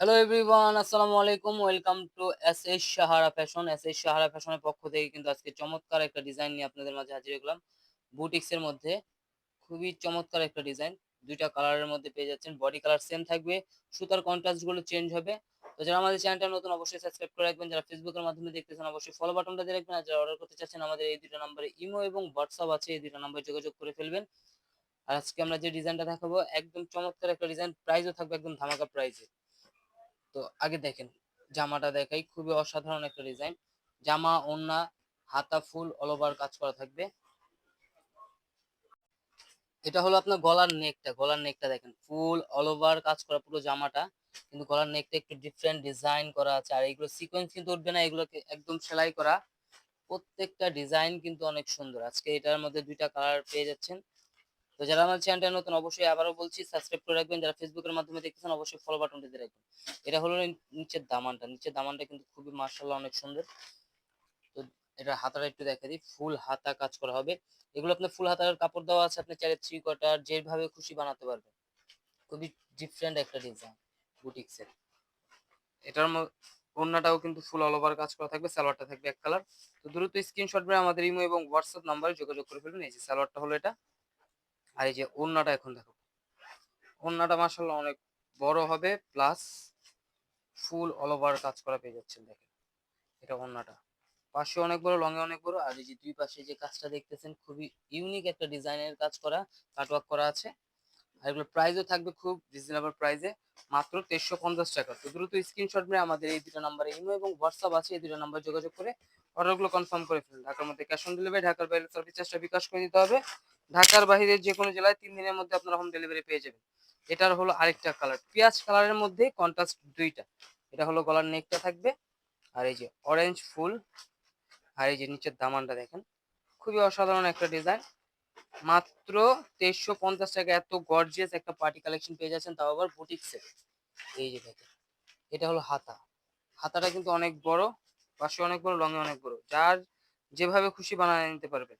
Hello everyone আসসালামু আলাইকুম welcome to S S Sahara fashion S S Sahara ফ্যাশনের পক্ষ থেকে কিন্তু আজকে চমৎকার একটা ডিজাইন নিয়ে আপনাদের মাঝে হাজির হলাম। বুটিক্সের মধ্যে খুবই চমৎকার একটা ডিজাইন দুইটা কালারের মধ্যে পেয়ে যাচ্ছেন। বডি কালার সেম থাকবে, সুতার কন্ট্রাস্টগুলো চেঞ্জ হবে। তো যারা আমাদের চ্যানেলটা নতুন, অবশ্যই সাবস্ক্রাইব করে রাখবেন। যারা ফেসবুকের মাধ্যমে দেখতেছেন, অবশ্যই ফলো বাটনটা দিয়ে রাখবেন। আর যারা অর্ডার করতে চাচ্ছেন, আমাদের এই দুটো নাম্বারে ইমো এবং হোয়াটসঅ্যাপ আছে। এই দুটো নাম্বারে যোগাযোগ করে ফেলবেন। আর আজকে আমরা যে ডিজাইনটা দেখাবো, একদম চমৎকার একটা ডিজাইন প্রাইসও থাকবে একদম ধামাকা প্রাইসে তো আগে দেখেন, জামাটা দেখাই, খুবই অসাধারণ একটা ডিজাইন জামা, ওন্না, হাতা, ফুল অল ওভার কাজ করা থাকবে। এটা হলো আপনার গলার নেকটা গলার নেকটা দেখেন, ফুল অল ওভার কাজ করা পুরো জামাটা, কিন্তু গলার নেকটা একটু ডিফারেন্ট ডিজাইন করা আছে। আর এগুলো সিকোয়েন্স কিন্তু উঠবে না, এগুলোকে একদম সেলাই করা। প্রত্যেকটা ডিজাইন কিন্তু অনেক সুন্দর। আজকে এটার মধ্যে দুইটা কালার পেয়ে যাচ্ছেন। তো যারা আমার চ্যানেলটা নতুন, অবশ্যই আবারও বলছি সাবস্ক্রাইব করে রাখবেন। যারা ফেসবুকের মাধ্যমে দেখতেছেন, অবশ্যই ফলো বাটনটা দিয়ে রাখবেন। এটা হলো নিচের দামানটা। নিচের দামানটা কিন্তু খুবই মার্শাল্লাহ অনেক সুন্দর। তো এটা হাতাটা একটু দেখা দিই। ফুল হাতা কাজ করা হবে। এগুলো আপনার ফুল হাতার কাপড় দেওয়া আছে, আপনি চাইলে থ্রি কোয়ার্টার যেভাবে খুশি বানাতে পারবেন। খুবই ডিফারেন্ট একটা ডিজাইন বুটিক্সের। এটার ওড়নাটাও কিন্তু ফুল অল ওভার কাজ করা থাকবে, সালোয়ারটা থাকবে এক কালার তো দ্রুত স্ক্রিনশট মেরে আমাদের ইমো এবং হোয়াটসঅ্যাপ নাম্বারে যোগাযোগ করে ফেলবেন। এই যে সালোয়ারটা হলো এটা। আর এই যে ওড়নাটা এখন দেখো। ওড়নাটা মাসাল্লাহ অনেক বড় হবে প্লাস ফুল অল ওভার কাজ করা পেয়ে যাচ্ছেন দেখেন। এটা ওড়নাটা। পাশে অনেক বড় লঙে অনেক বড়, আর এই যে দুই পাশে যে কাজটা দেখতেছেন, খুবই ইউনিক একটা ডিজাইনের কাজ করা কাটওয়ার্ক করা আছে। আর প্রাইসও থাকবে খুব রিজনেবল প্রাইসে মাত্র তেইশশো পঞ্চাশ টাকা। তো দ্রুত স্ক্রিনশট মেরে আমাদের এই দুটো নাম্বারে ইমো এবং হোয়াটসঅ্যাপ আছে, এই দুটো নাম্বার যোগাযোগ করে অর্ডারগুলো কনফার্ম করে ফেলুন। ঢাকার মধ্যে ক্যাশ অন ডেলিভারি ঢাকার বাইরে সার্ভিস চার্জটা বিকাশ করে দিতে হবে। ঢাকার বাইরে যে কোনো জেলায় তিন দিনের মধ্যে আপনারা হোম ডেলিভারি পেয়ে যাবেন। এটার হলো আরেকটা কালার পেঁয়াজ কালারের মধ্যে কন্ট্রাস্ট দুইটা। এটা হলো গলার নেকটা থাকবে, আর এই যে অরেঞ্জ ফুল, আর এই যে নিচের দামানটা দেখেন। খুবই অসাধারণ একটা ডিজাইন মাত্র তেইশশো পঞ্চাশ টাকা। এত গর্জিয়াস একটা পার্টি কালেকশন পেয়ে যাচ্ছেন, তাও আবার বুটিক্সের এই যে দেখেন, এটা হলো হাতা। হাতাটা কিন্তু অনেক বড়, পাশে অনেক বড় লঙে অনেক বড়। যার যেভাবে খুশি বানিয়ে নিতে পারবেন।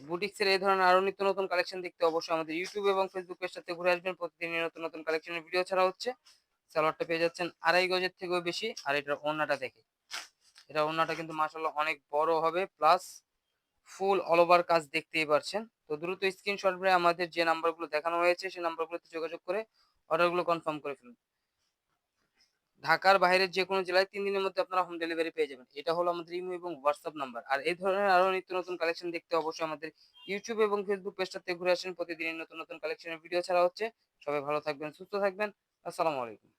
বুটিক্সের এই ধরনের আরও নিত্য নতুন কালেকশন দেখতে অবশ্যই আমাদের ইউটিউব এবং ফেসবুক সাথে ঘুরে আসবেন। প্রতিদিন নতুন নতুন কালেকশনের ভিডিও ছাড়া হচ্ছে। সালোয়ারটা পেয়ে যাচ্ছেন আড়াই গজের থেকেও বেশি। আর এটার ওড়নাটা দেখে এটা ওড়নাটা কিন্তু মাসাল্লাহ অনেক বড় হবে। প্লাস ফুল অল ওভার কাজ দেখতেই পারছেন। তো দ্রুত স্ক্রিনশট করে আমাদের যে নাম্বারগুলো দেখানো হয়েছে, সেই নাম্বারগুলোতে যোগাযোগ করে অর্ডারগুলো কনফার্ম করে ফেলুন। ঢাকার বাইরের যে কোনো জেলায় তিন দিনের মধ্যে আপনারা হোম ডেলিভারি পেয়ে যাবেন। এটা হলো আমাদের ইমো এবং হোয়াটসঅ্যাপ নাম্বার। আর এই ধরনের আরও নিত্য নতুন কালেকশন দেখতে অবশ্যই আমাদের ইউটিউব এবং ফেসবুক পেজটাতে ঘুরে আসেন। প্রতিদিন নতুন নতুন কালেকশনের ভিডিও ছাড়া হচ্ছে। সবাই ভালো থাকবেন, সুস্থ থাকবেন। আসসালামু আলাইকুম।